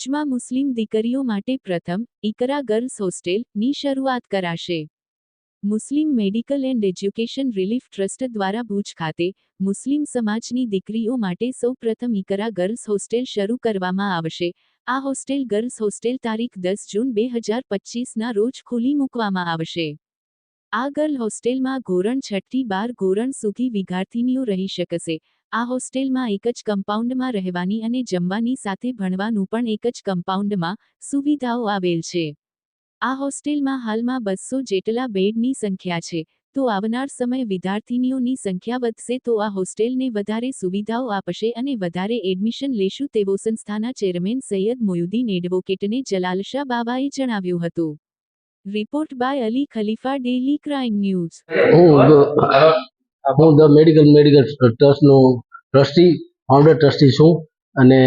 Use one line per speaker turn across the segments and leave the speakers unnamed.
હાલમાં મુસ્લિમ દીકરીઓ માટે પ્રથમ ઇકરા ગર્લ્સ હોસ્ટેલની શરૂઆત કરાશે. Muslim medical and education relief trust દ્વારા ભુજ ખાતે મુસ્લિમ સમાજની દીકરીઓ માટે સૌપ્રથમ ઇકરા ગર્લ્સ હોસ્ટેલ શરૂ કરવામાં આવશે. આ હોસ્ટેલ ગર્લ્સ હોસ્ટેલ તારીખ દસ જૂન બે હજાર પચીસના રોજ ખુલ્લી મૂકવામાં આવશે. આ ગર્લ હોસ્ટેલમાં ધોરણ છઠ્ઠી બાર ધોરણ સુધી વિદ્યાર્થીનીઓ રહી શકશે. આ હોસ્ટેલમાં એક જ કમ્પાઉન્ડમાં રહેવાની અને જમવાની સાથે ભણવાનું પણ એક જ કમ્પાઉન્ડમાં સુવિધાઓ આવેલ છે. આ હોસ્ટેલમાં હાલમાં બસો જેટલા બેડની સંખ્યા છે. તો આવનાર સમય વિદ્યાર્થીનીઓની સંખ્યા વધશે તો આ હોસ્ટેલને વધારે સુવિધાઓ આપશે અને વધારે એડમિશન લેશું તેવો સંસ્થાના ચેરમેન સૈયદ મોયુદ્દીન એડવોકેટને જલાલશા બાબાએ જણાવ્યું હતું. Report by Ali Khalifa, daily crime news.
હું ધ મેડિકલ મેડિકલ ટ્રસ્ટનો ટ્રસ્ટી ફાઉન્ડર ટ્રસ્ટી છું. અને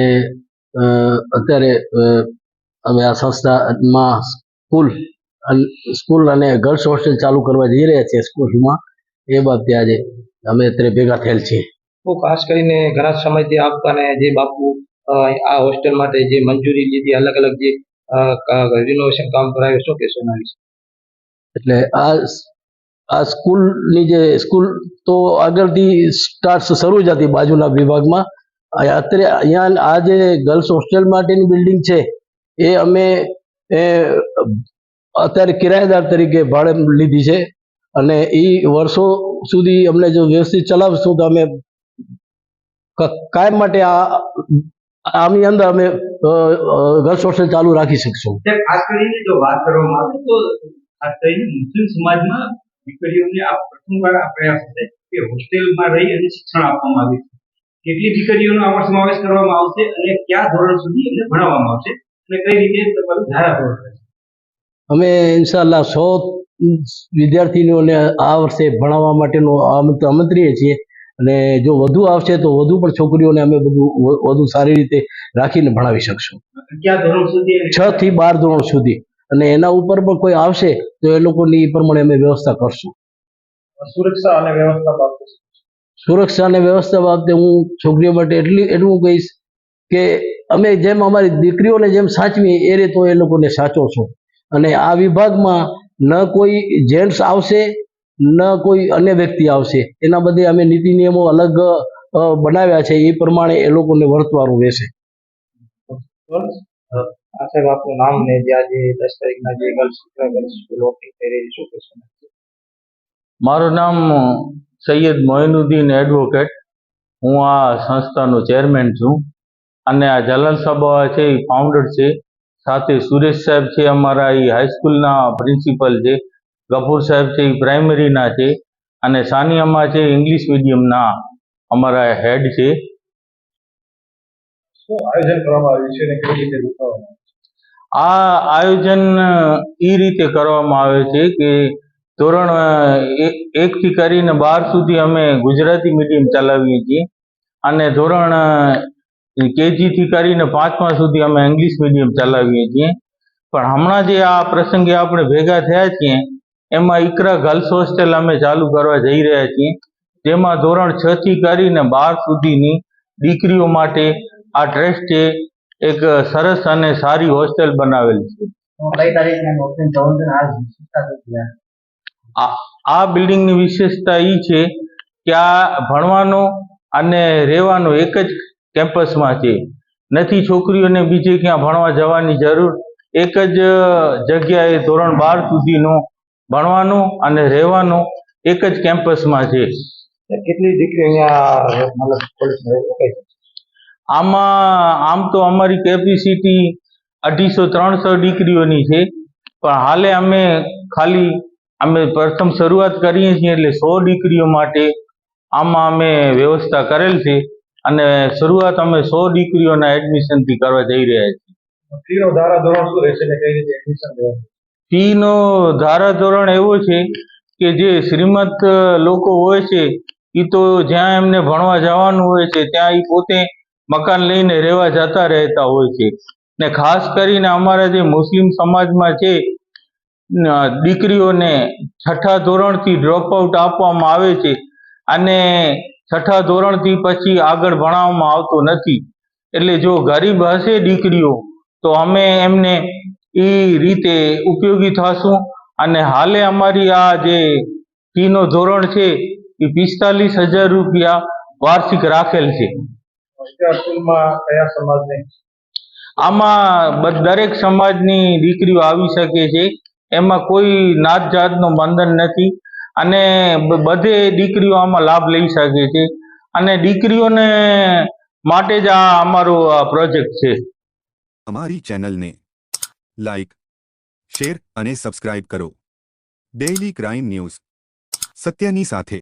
અત્યારે અમે આ સંસ્થામાં સ્કૂલ સ્કૂલ અને ગર્લ્સ હોસ્ટેલ ચાલુ કરવા જઈ રહ્યા છીએ સ્કૂલમાં. એ બાબતે આજે અમે અત્યારે ભેગા થયેલ છીએ.
તો ખાસ કરીને ઘણા સમયથી આપતા ને જે બાપુ આ હોસ્ટેલ માટે જે મંજૂરી લીધી અલગ અલગ જે રિનોવેશન કામ કરાવ્યું શું કહેશો એના વિશે?
એટલે આ આ સ્કૂલની જે સ્કૂલ તો આગળથી સ્ટાર્ટ શરૂ જ હતી બાજુના વિભાગમાં. અત્યારે અહીંયા આ જે ગર્લ્સ હોસ્ટેલ માટેની બિલ્ડિંગ છે, એ અમે અત્યારે કિરાયેદાર તરીકે ભાડે લીધી છે. અને એ વર્ષો સુધી અમને જો વ્યવસ્થિત ચલાવશું તો અમે કાયમ માટે આ, આની અંદર અમે ગર્લ્સ હોસ્ટેલ ચાલુ રાખી શકશું.
ખાસ કરીને જો વાત કરવામાં આવે તો ખાસ કરીને મુસ્લિમ સમાજમાં દીકરીઓને આ પ્રથમવાર આ પ્રયાસ થાય કે હોસ્ટેલમાં રહી અને શિક્ષણ આપવામાં આવે છે. કેટલી દીકરીઓનો આમાં સમાવેશ કરવામાં આવશે અને કયા ધોરણ સુધી એમને ભણાવવામાં આવશે અને કઈ રીતે તમારું ધારા ધોરણ
અમે ઇન્શાલ્લાહ સો વિદ્યાર્થીનીઓને આ વર્ષે ભણાવવા માટેનું આમંત્ર- આમંત્રીએ છીએ અને જો વધુ આવશે તો વધુ પણ છોકરીઓને અમે બધું વધુ સારી રીતે રાખીને ભણાવી શકશું.
કયા ધોરણ સુધી
છ થી બાર ધોરણ સુધી. અને એના ઉપર પણ કોઈ આવશે તો એ લોકોની એ પ્રમાણે અમે વ્યવસ્થા કરશું.
સુરક્ષા અને વ્યવસ્થા બાબતે
સુરક્ષા અને વ્યવસ્થા બાબતે હું છોકરીઓ માટે એટલી એટલું કહીશ કે અમે જેમ અમારી દીકરીઓને જેમ સાચવી એ રીતે એ લોકોને સાચો છો. અને આ વિભાગમાં ન કોઈ જેન્ટ્સ આવશે ન કોઈ અન્ય વ્યક્તિ આવશે. એના બધે અમે નીતિ નિયમો અલગ બનાવ્યા છે. એ પ્રમાણે એ લોકોને વર્તવાનું રહેશે.
આ સાહેબ, આપનું નામ ને જે આજે દસ તારીખના જે ગર્લ્સ ગર્લ્સ સ્કૂલ ઓપનિંગ થઈ રહી શું કહેશો?
મારું નામ સૈયદ મોઇનુદ્દીન એડવોકેટ હું આ સંસ્થાનો ચેરમેન છું અને આ જલાલ સાબા છે, એ ફાઉન્ડર છે. સાથે સુરેશ સાહેબ છે, અમારા એ હાઈસ્કૂલના પ્રિન્સિપલ છે. ગફુર સાહેબ છે, એ પ્રાઇમરીના છે. અને સાનિયામાં છે ઇંગ્લિશ મીડિયમના અમારા હેડ છે.
શું આયોજન કરવામાં આવ્યું છે અને કેવી રીતે ગોઠવવામાં
આ આયોજન એ રીતે કરવામાં આવે છે કે ધોરણ એકથી કરીને બાર સુધી અમે ગુજરાતી મીડિયમ ચલાવીએ છીએ. અને ધોરણ કેજીથી કરીને પાંચમા સુધી અમે ઇંગ્લિશ મીડિયમ ચલાવીએ છીએ. પણ હમણાં જે આ પ્રસંગે આપણે ભેગા થયા છીએ, એમાં ઇકરા ગર્લ્સ હોસ્ટેલ અમે ચાલુ કરવા જઈ રહ્યા છીએ. જેમાં ધોરણ છ થી કરીને બાર સુધીની દીકરીઓ માટે આ ટ્રસ્ટે એક સરસ અને સારી હોસ્ટેલ બનાવેલી છે. આ આ બિલ્ડિંગની વિશેષતા એ છે કે આ ભણવાનો અને રહેવાનો એક જ કેમ્પસમાં છે. નથી છોકરીઓને બીજે ક્યાં ભણવા જવાની જરૂર? એક જ જગ્યાએ ધોરણ બાર સુધીનો ભણવાનો અને રહેવાનો એક જ કેમ્પસમાં છે.
કેટલી દીકરી અહીંયા મતલબ
આમાં આમ તો અમારી કેપેસિટી અઢીસો ત્રણસો દીકરીઓની છે. પણ હાલે અમે ખાલી અમે પ્રથમ શરૂઆત કરીએ છીએ એટલે સો દીકરીઓ માટે આમાં અમે વ્યવસ્થા કરેલ છે અને શરૂઆત અમે સો દીકરીઓના એડમિશનથી કરવા જઈ રહ્યા છીએ.
ફીનો ધારા ધોરણ શું રહેશે ને કઈ રીતે એડમિશન
ફીનો ધારાધોરણ એવો છે કે જે શ્રીમંત લોકો હોય છે એ તો જ્યાં એમને ભણવા જવાનું હોય છે ત્યાં એ પોતે મકાન લઈને રહેવા જતા રહેતા હોય છે. ને ખાસ કરીને અમારા જે મુસ્લિમ સમાજમાં છે દીકરીઓને છઠ્ઠા ધોરણથી ડ્રોપ આઉટ આપવામાં આવે છે અને છઠ્ઠા ધોરણથી પછી આગળ ભણાવવામાં આવતો નથી. એટલે જો ગરીબ હશે દીકરીઓ, તો અમે એમને એ રીતે ઉપયોગી થશું. અને હાલે અમારી આ જે ફીનો ધોરણ છે, એ પિસ્તાલીસ હજાર રૂપિયા વાર્ષિક રાખેલ છે.
કયા સમાજને?
આમાં દરેક સમાજની દીકરીઓ આવી શકે છે. એમાં કોઈ નાત જાતનો બંધન નથી. અને બધે દીકરીઓ આમાં લાભ લઈ શકે છે. અને દીકરીઓને માટે જ આ અમારો પ્રોજેક્ટ છે.
અમારી ચેનલને લાઈક શેર અને સબસ્ક્રાઇબ કરો. Daily crime news. સત્યની સાથે.